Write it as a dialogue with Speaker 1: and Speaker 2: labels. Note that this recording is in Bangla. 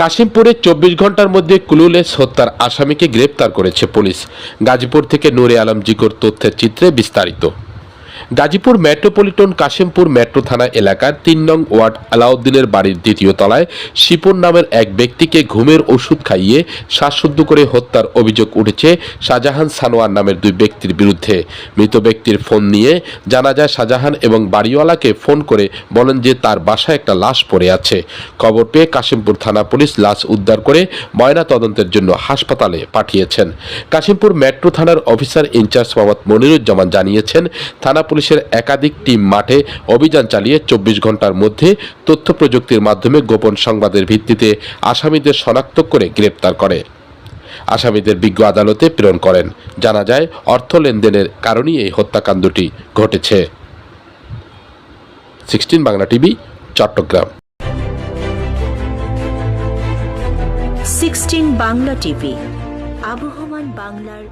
Speaker 1: কাশিমপুরে চব্বিশ ঘণ্টার মধ্যে কুলুলেস হত্যার আসামিকে গ্রেপ্তার করেছে পুলিশ। গাজীপুর থেকে নুরে আলম জিকোর তথ্যের চিত্রে বিস্তারিত। গাজীপুর মেট্রোপলিটন কাশিমপুর মেট্রো থানা এলাকার তিন নং ওয়ার্ড আলাউদ্দিনের বাড়ির দ্বিতীয় তলায় শিপন নামের এক ব্যক্তিকে ঘুমের ওষুধ খাইয়ে শ্বাসরুদ্ধ করে হত্যার অভিযোগ উঠেছে শাহজাহান সানোয়ার নামের দুই ব্যক্তির বিরুদ্ধে। মৃত ব্যক্তির ফোন নিয়ে জানা যায় শাহজাহান এবং বাড়িওয়ালাকে ফোন করে বলেন যে তার বাসায় একটা লাশ পড়ে আছে। খবর পেয়ে কাশিমপুর থানা পুলিশ লাশ উদ্ধার করে ময়না তদন্তের জন্য হাসপাতালে পাঠিয়েছেন। কাশিমপুর মেট্রো থানার officer in charge Mohammad Moniruzzaman জানিয়েছেন, থানা পুলিশের একাধিক টিম মাঠে অভিযান চালিয়ে চব্বিশ ঘণ্টার মধ্যে তথ্য প্রযুক্তির মাধ্যমে গোপন সংবাদের ভিত্তিতে আসামিদের শনাক্ত করে গ্রেপ্তার করে। আসামিদের বিজ্ঞ আদালতে প্রেরণ করেন। জানা যায়, অর্থ লেনদেনের কারণেই এই হত্যাকাণ্ডটি ঘটেছে। Sixteen Bangla TV, Chattogram.
Speaker 2: Sixteen Bangla TV, আবহমান বাংলার